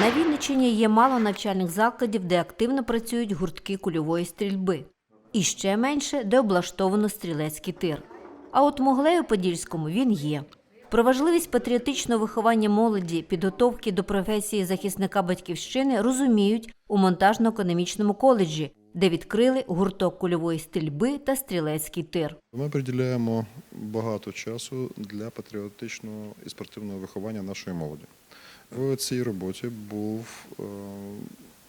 На Вінниччині є мало навчальних закладів, де активно працюють гуртки кульової стрільби. І ще менше, де облаштовано стрілецький тир. А от Моглею-Подільському він є. Про важливість патріотичного виховання молоді, підготовки до професії захисника батьківщини розуміють у монтажно-економічному коледжі, де відкрили гурток кульової стрільби та стрілецький тир. Ми приділяємо багато часу для патріотичного і спортивного виховання нашої молоді. В цій роботі був е,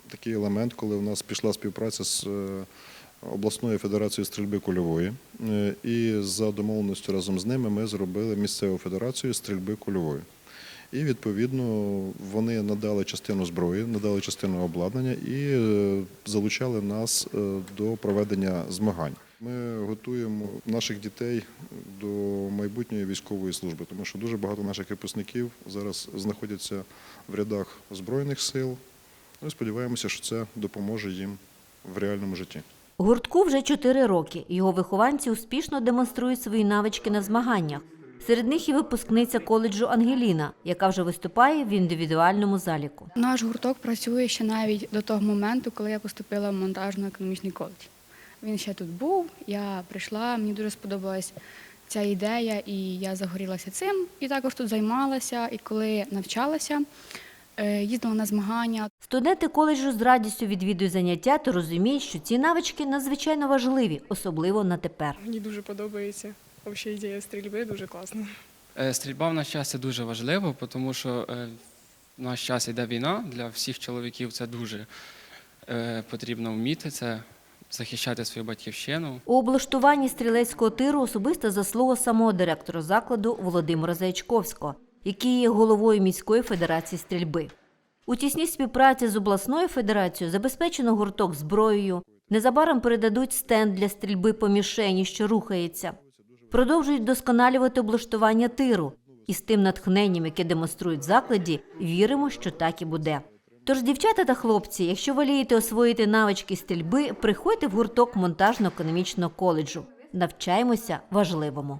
такий елемент, коли у нас пішла співпраця з е, обласною федерацією стрільби кульової. Е, І за домовленістю разом з ними ми зробили місцеву федерацію стрільби кульової. І відповідно вони надали частину зброї, надали частину обладнання і залучали нас до проведення змагань. Ми готуємо наших дітей до майбутньої військової служби, тому що дуже багато наших випускників зараз знаходяться в рядах збройних сил. Ми сподіваємося, що це допоможе їм в реальному житті. Гуртку вже 4 роки. Його вихованці успішно демонструють свої навички на змаганнях. Серед них і випускниця коледжу Ангеліна, яка вже виступає в індивідуальному заліку. Наш гурток працює ще навіть до того моменту, коли я поступила в монтажно-економічний коледж. Він ще тут був, я прийшла, мені дуже сподобалась ця ідея, і я загорілася цим. І також тут займалася. І коли навчалася, е, їздила на змагання. Студенти коледжу з радістю відвідують заняття та розуміють, що ці навички надзвичайно важливі, особливо на тепер. Мені дуже подобається. Взагалі ідея стрільби дуже класна. Е, Стрільба в наш час це дуже важливо, тому що е, в наш час йде війна. Для всіх чоловіків це дуже потрібно вміти це захищати свою батьківщину. У облаштуванні стрілецького тиру особиста заслуга самого директора закладу Володимира Заячковського, який є головою міської федерації стрільби. У тісній співпраці з обласною федерацією забезпечено гурток зброєю. Незабаром передадуть стенд для стрільби по мішені, що рухається. Продовжують досконалювати облаштування тиру. І з тим натхненням, яке демонструють в закладі, віримо, що так і буде. Тож, дівчата та хлопці, якщо волієте освоїти навички стрільби, приходьте в гурток монтажно-економічного коледжу. Навчаємося важливому.